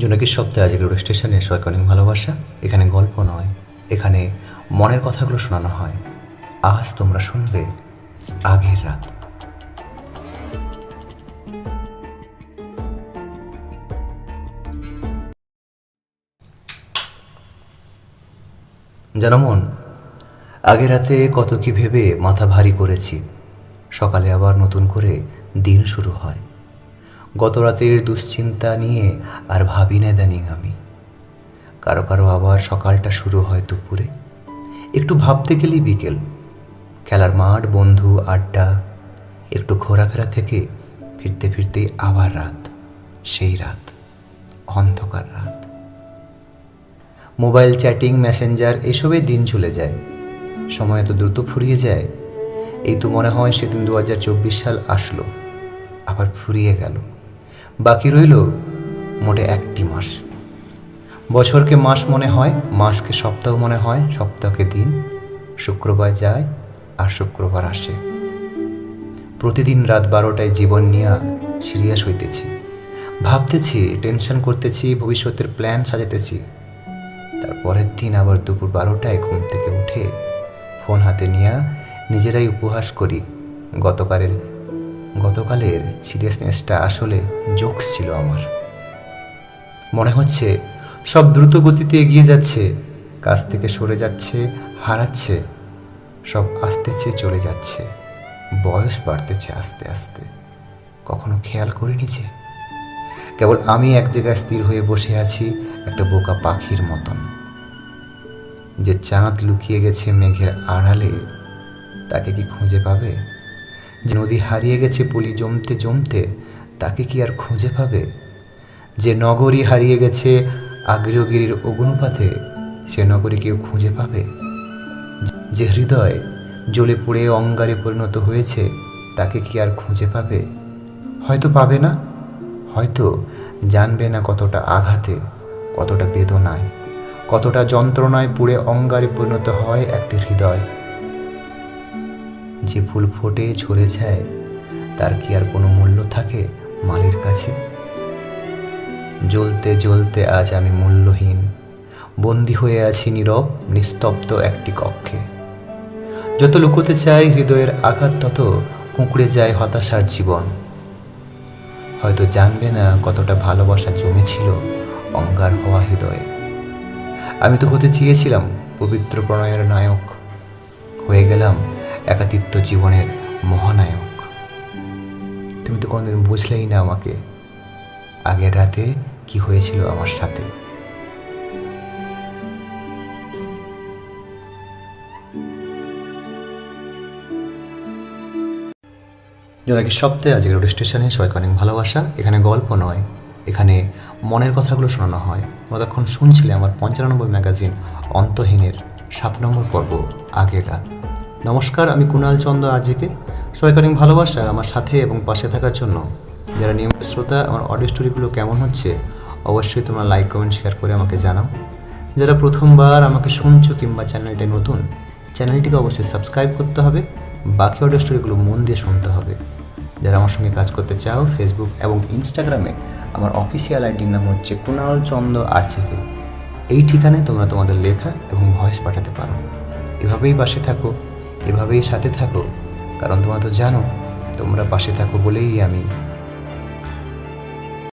জোনাকির সপ্তাহে আজকের রেডিও স্টেশনে অনেক ভালোবাসা। এখানে গল্প নয়, এখানে মনের কথাগুলো শোনানো হয়। আজ তোমরা শুনবে আগের রাত। জানো মন, আগের রাতে কত কি ভেবে মাথা ভারী করেছি। সকালে আবার নতুন করে দিন শুরু হয়। গত রাতের দুশ্চিন্তা নিয়ে আর ভাবি না দানি আমি। কারও কারও আবার সকালটা শুরু হয় দুপুরে। একটু ভাবতে গেলেই বিকেল। খেলার মাঠ, বন্ধু, আড্ডা, একটু ঘোরাফেরা থেকে ফিরতে ফিরতেই আবার রাত, সেই রাত, অন্ধকার রাত। মোবাইল চ্যাটিং, মেসেঞ্জার এসবে দিন চলে যায়। সময় এত দ্রুত ফুরিয়ে যায়, এই তো মনে হয় সেদিন দু হাজার চব্বিশ সাল আসলো, আবার ফুরিয়ে গেল। বাকি রইল মোটে একটি মাস। বছরকে মাস মনে হয়, মাসকে সপ্তাহ মনে হয়, সপ্তাহকে দিন, শুক্রবার যায় আর শুক্রবার আসে। প্রতিদিন রাত বারোটায় জীবন নিয়ে সিরিয়াস হইতেছি। ভাবতেছি, টেনশন করতেছি, ভবিষ্যতের প্ল্যান সাজাতেছি। তারপরের দিন আবার দুপুর বারোটায় ঘুম থেকে উঠে ফোন হাতে নিয়ে নিজেরাই উপহাস করি গতকালের গতকালের সিরিয়াসনেসটা আসলে জোকস ছিল আমার। মনে হচ্ছে সব দ্রুত গতিতে এগিয়ে যাচ্ছে কাছ থেকে সরে যাচ্ছে, হারাচ্ছে, সব আসতেছে, চলে যাচ্ছে, বয়স বাড়তেছে আস্তে আস্তে। কখনো খেয়াল করিনি যে, কেবল আমি এক জায়গায় স্থির হয়ে বসে আছি একটা বোকা পাখির মতন। যে চাঁদ লুকিয়ে গেছে মেঘের আড়ালে, তাকে কি খুঁজে পাবে? যে নদী হারিয়ে গেছে পলি জমতে জমতে, তাকে কি আর খুঁজে পাবে? যে নগরী হারিয়ে গেছে আগ্নেয়গিরির অগ্নুপাতে সে নগরী কেউ খুঁজে পাবে? যে হৃদয় জ্বলে পুড়ে অঙ্গারে পরিণত হয়েছে, তাকে কি আর খুঁজে পাবে? হয়তো পাবে না। হয়তো জানবে না কতটা আঘাতে, কতটা বেদনায়, কতটা যন্ত্রণায় পুড়ে অঙ্গারে পরিণত হয় একটি হৃদয়। যে ফুল ফোটে, ঝরে যায়, তার কি আর কোনো মূল্য থাকে মালির কাছে? জ্বলতে জ্বলতে আজ আমি মূল্যহীন, বন্দি হয়ে আছি নীরব, নিস্তব্ধ একটি কক্ষে। যত লুকোতে চাই হৃদয়ের আঘাত, তত কুঁকড়ে যায় হতাশার জীবন। হয়তো জানবে না কতটা ভালোবাসা জমেছিল অঙ্গার হওয়া হৃদয়ে। আমি তো হতে চেয়েছিলাম পবিত্র প্রণয়ের নায়ক। হয়ে গেলাম একাতিত্ব জীবনের মহানায়ক। তুমি তো কোনোদিন বুঝলেই না আমাকে আগের রাতে কি হয়েছিল আমার সাথে। জোনাকি, সপ্তাহে আজকে রেডিও স্টেশনে সবাইকে অনেক ভালোবাসা। এখানে গল্প নয়, এখানে মনের কথাগুলো শোনানো হয়। ততক্ষণ শুনছিলে আমার পঞ্চানব্বই ম্যাগাজিন অন্তহীনের সাত নম্বর পর্ব আগের রাত। নমস্কার, আমি কুণাল চন্দ্র আজকে সবাইকে অনেক ভালোবাসা আমার সাথে এবং পাশে থাকার জন্য। যারা নিয়মিত শ্রোতা, আমার অডিও স্টোরিগুলো কেমন হচ্ছে, অবশ্যই তোমরা লাইক কমেন্ট শেয়ার করে আমাকে জানাও। যারা প্রথমবার আমাকে শুনছো কিংবা চ্যানেলটা নতুন চ্যানেলটিকে অবশ্যই সাবস্ক্রাইব করতে হবে, বাকি অডিও স্টোরিগুলো মন দিয়ে শুনতে হবে। যারা আমার সঙ্গে কাজ করতে চাও ফেসবুক এবং ইনস্টাগ্রামে আমার অফিসিয়াল আইডির নাম হচ্ছে কুণাল চন্দ্র আরচেকে এই ঠিকানায় তোমরা তোমাদের লেখা এবং ভয়েস পাঠাতে পারো। এভাবেই পাশে থাকো। এভাবেই সাথে থাকো কারণ তোমরা তো জানো তোমরা পাশে থাকো বলেই আমি